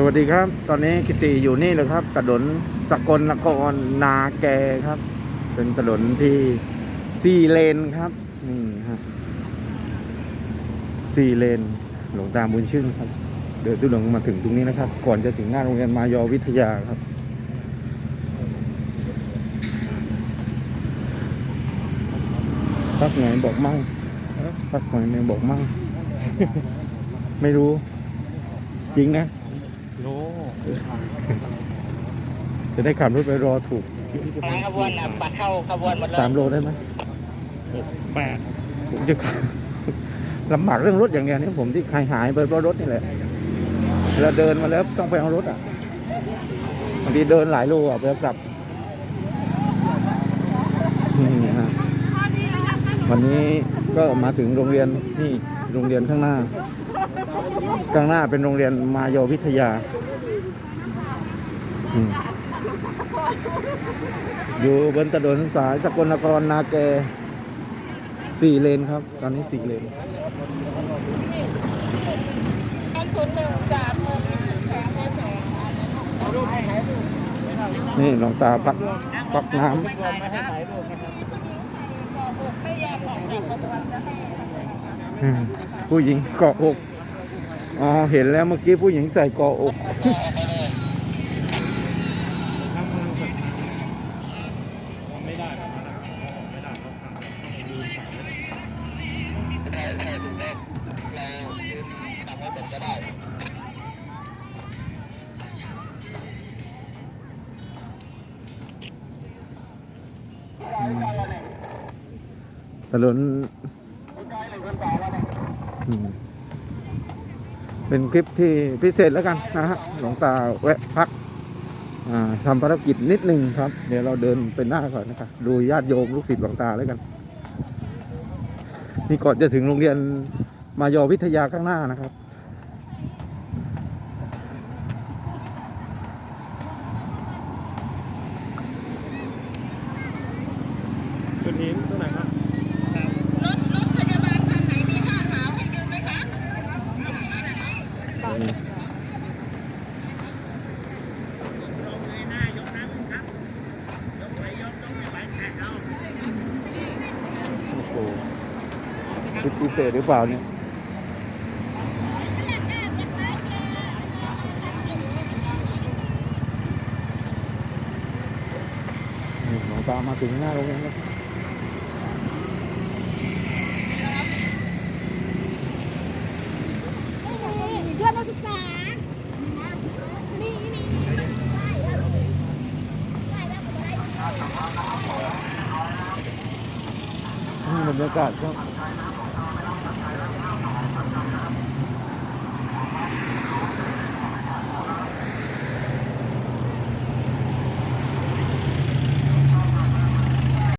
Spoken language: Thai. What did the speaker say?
สวัสดีครับ ตอนนี้กิติอยู่นี่เลยครับถนนสกลนครนาแกครับ เป็นถนนที่สี่เลนครับนี่ฮะสี่เลน หลวงตาบุญชื่นครับ เดินทุดงค์มาถึงตรงนี้นะครับ ก่อนจะถึงหน้าโรงเรียนมายอวิทยาครับ พักไหนบอกมั่งพักไหนบอกมั่ง ไม่รู้ จริงนะ โลจะได้ขับรถไปรอถูกทางขบวนน่ะปัดเข้าขบวนหมดเลยสามโลได้ไหมหกแปดผมจะลำบากเรื่องรถอย่างเดียวนี่ผมที่ใครหายไปเพราะรถนี่แหละเวลาเดินมาแล้วต้องไปเอารถอะบางทีเดินหลายโลอะไปแล้วกลับนี่ฮะวันนี้ก็มาถึงโรงเรียนนี่โรงเรียนข้างหน้า ข้างหน้าเป็นโรงเรียนมายวิทยา อยู่บนถนนสายสกลนครนาแกสี่เลนครับ ตอนนี้สี่เลนนี่หลวงตาปักปักน้ำอืมผู้หญิงเกาะอก อ๋อ เห็นแล้วเมื่อกี้ผู้หญิงใส่กาะอกถนนอืม เป็นคลิปที่พิเศษแล้วกันนะฮะหลวงตาแวะพักทำภารกิจนิดนึงครับ เดี๋ยวเราเดินไปหน้าก่อนนะครับดูญาติโยมลูกศิษย์หลวงตาแล้วกัน นี่ก่อนจะถึงโรงเรียนมายอวิทยาข้างหน้านะครับจุดหินตรงไหนครับ รถรถพยาบาลคันไหนมีผ้าขาวให้ยืนไหมคะ โอ้โหคลิปพิเศษหรือเปล่าเนี่ยนี่หลวงตามาถึงหน้าโรงเรียนแล้ว เพื่อนนักศึกษานี่นี่นี่ได้แล้วได้ แล้วไ